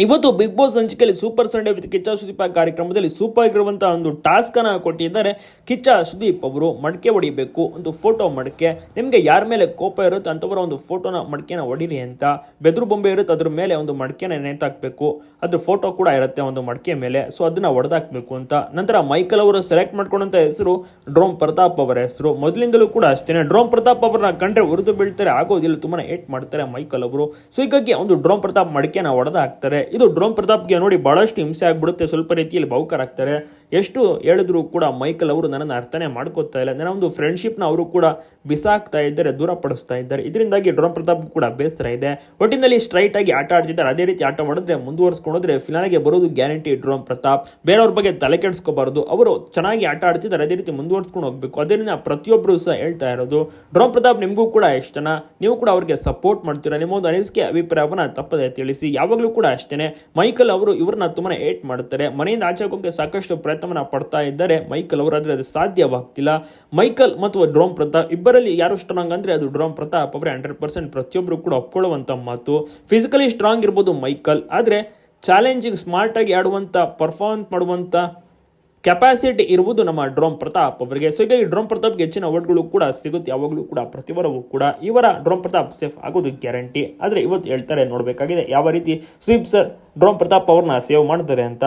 ಇವತ್ತು Bigg Boss ಹಂಚಿಕೆಯಲ್ಲಿ super Sunday with Kichcha Sudeepa ಕಾರ್ಯಕ್ರಮದಲ್ಲಿ ಸೂಪರ್ ಆಗಿರುವಂತಹ ಒಂದು ಟಾಸ್ಕ್ ಅನ್ನ ಕೊಟ್ಟಿದ್ದಾರೆ. ಕಿಚ್ಚ ಸುದೀಪ್ ಅವರು ಮಡಕೆ ಹೊಡಿಬೇಕು. ಒಂದು ಫೋಟೋ ಮಡಕೆ. ನಿಮಗೆ ಯಾರ ಮೇಲೆ ಕೋಪ ಇರುತ್ತೆ ಅಂತವರ ಒಂದು ಫೋಟೋನ ಮಡಕೆನ ಹೊಡಿರಿ ಅಂತ. ಬೆದರು ಬೊಂಬೆ ಇರುತ್ತೆ, ಅದ್ರ ಮೇಲೆ ಒಂದು ಮಡಕೆನ ನೇತಾಕ್ಬೇಕು ಅದ್ರ ಫೋಟೋ ಕೂಡ ಇರುತ್ತೆ ಒಂದು ಮಡಕೆ ಮೇಲೆ. ಸೊ, ಅದನ್ನ ಹೊಡೆದಾಕ್ಬೇಕು ಅಂತ. ನಂತರ ಮೈಕಲ್ ಅವರು ಸೆಲೆಕ್ಟ್ ಮಾಡ್ಕೊಂಡಂತ ಹೆಸರು ಡ್ರೋಮ್ ಪ್ರತಾಪ್ ಅವರ ಹೆಸರು. ಮೊದಲಿಂದಲೂ ಕೂಡ ಅಷ್ಟೇ ಡ್ರೋಮ್ ಪ್ರತಾಪ್ ಅವರನ್ನ ಕಂಡ್ರೆ ಉರಿದು ಬೀಳ್ತಾರೆ, ಆಗೋದಿಲ್ಲ ತುಂಬಾ ಏಟ್ ಮಾಡ್ತಾರೆ ಮೈಕಲ್ ಅವರು. ಸೊ, ಹೀಗಾಗಿ ಒಂದು ಡ್ರೋಮ್ ಪ್ರತಾಪ್ ಮಡಿಕೆನ ಹೊಡೆದ ಹಾಕ್ತಾರೆ ಇದು ಡ್ರೋಮ್ ಪ್ರತಾಪ್ಗೆ ನೋಡಿ ಬಹಳಷ್ಟು ಹಿಂಸೆ ಆಗ್ಬಿಡುತ್ತೆ. ಸ್ವಲ್ಪ ರೀತಿಯಲ್ಲಿ ಭಾವುಕರಾಗ್ತಾರೆ ಎಷ್ಟು ಹೇಳಿದ್ರು ಕೂಡ ಮೈಕಲ್ ಅವರು ನನ್ನನ್ನು ಅರ್ಥನೇ ಮಾಡ್ಕೋತಾ ಇಲ್ಲ. ನನ್ನ ಒಂದು ಫ್ರೆಂಡ್ಶಿಪ್ನ ಅವರು ಕೂಡ ಬಿಸಾಕ್ತಾ ಇದ್ದಾರೆ ದೂರ ಪಡಿಸ್ತಾ ಇದ್ದಾರೆ. ಇದರಿಂದಾಗಿ ಡ್ರೋನ್ ಪ್ರತಾಪ್ ಕೂಡ ಬೇಸರ ಇದೆ. ಒಟ್ಟಿನಲ್ಲಿ ಸ್ಟ್ರೈಟ್ ಆಗಿ ಆಟ ಆಡ್ತಿದ್ದಾರೆ. ಅದೇ ರೀತಿ ಆಟ ಮಾಡಿದ್ರೆ ಮುಂದುವರಿಸ್ಕೊಂಡ್ರೆ ಫಿನಾಲಿಗೆ ಬರೋದು ಗ್ಯಾರಂಟಿ ಡ್ರೋನ್ ಪ್ರತಾಪ್. ಬೇರೆಯವ್ರ ಬಗ್ಗೆ ತಲೆ ಕೆಡಿಸ್ಕೋಬಾರ್ದು. ಅವರು ಚೆನ್ನಾಗಿ ಆಟ ಆಡ್ತಿದ್ದಾರೆ. ಅದೇ ರೀತಿ ಮುಂದುವರ್ಸ್ಕೊಂಡು ಹೋಗ್ಬೇಕು. ಅದರಿಂದ ಪ್ರತಿಯೊಬ್ಬರು ಸಹ ಹೇಳ್ತಾ ಇರೋದು, ಡ್ರೋನ್ ಪ್ರತಾಪ್ ನಿಮಗೂ ಕೂಡ ಇಷ್ಟನ ನೀವು ಕೂಡ ಅವ್ರಿಗೆ ಸಪೋರ್ಟ್ ಮಾಡ್ತೀರಾ? ನಿಮ್ಮ ಒಂದು ಅನಿಸಿಕೆ, ಅಭಿಪ್ರಾಯವನ್ನ ತಪ್ಪದೆ ತಿಳಿಸಿ. ಯಾವಾಗಲೂ ಕೂಡ ಅಷ್ಟೇನೆ. ಮೈಕಲ್ ಅವರು ಇವ್ರನ್ನ ತುಂಬಾ ಏಟ್ ಮಾಡ್ತಾರೆ. ಮನೆಯಿಂದ ಆಚೆ ಹೋಗೋಕೆ ಸಾಕಷ್ಟು ಪ್ರಯತ್ನವನ್ನ ಪಡ್ತಾ ಇದ್ದಾರೆ. ಮೈಕಲ್ ಅವರಾದರೆ ಅದು ಸಾಧ್ಯವಾಗ್ತಿಲ್ಲ. ಮೈಕಲ್ ಮತ್ತು ಡ್ರೋಮ್ ಪ್ರತಾಪ್ ಇಬ್ಬರಲ್ಲಿ ಯಾರು ಸ್ಟ್ರಾಂಗ್ ಅಂದರೆ ಅದು ಡ್ರೋಮ್ ಪ್ರತಾಪ್ ಅವರೇ ಹಂಡ್ರೆಡ್ ಪರ್ಸೆಂಟ್ ಪ್ರತಿಯೊಬ್ಬರು ಕೂಡ ಒಪ್ಕೊಳ್ಳುವಂಥ ಮಾತು. ಫಿಸಿಕಲಿ ಸ್ಟ್ರಾಂಗ್ ಇರ್ಬೋದು ಮೈಕಲ್, ಆದರೆ ಚಾಲೆಂಜಿಂಗ್ ಸ್ಮಾರ್ಟಾಗಿ ಆಡುವಂಥ ಪರ್ಫಾರ್ಮೆನ್ಸ್ ಮಾಡುವಂಥ ಕೆಪಾಸಿಟಿ ಇರುವುದು ನಮ್ಮ ಡ್ರೋಮ್ ಪ್ರತಾಪ್ ಅವರಿಗೆ. ಸೊ ಹೀಗಾಗಿ ಡ್ರೋಮ್ ಪ್ರತಾಪ್ಗೆ ಹೆಚ್ಚಿನ ಅವಾರ್ಡ್ಗಳು ಕೂಡ ಸಿಗುತ್ತೆ, ಯಾವಾಗಲೂ ಕೂಡ ಪ್ರತಿವಾರವೂ ಕೂಡ. ಇವರ ಡ್ರೋಮ್ ಪ್ರತಾಪ್ ಸೇಫ್ ಆಗೋದು ಗ್ಯಾರಂಟಿ ಆದರೆ ಇವತ್ತು ಹೇಳ್ತಾರೆ, ನೋಡಬೇಕಾಗಿದೆ ಯಾವ ರೀತಿ ಸ್ವೀಪ್ ಸರ್ ಡ್ರೋಮ್ ಪ್ರತಾಪ್ ಅವ್ರನ್ನ ಸೇವ್ ಮಾಡ್ತಾರೆ ಅಂತ.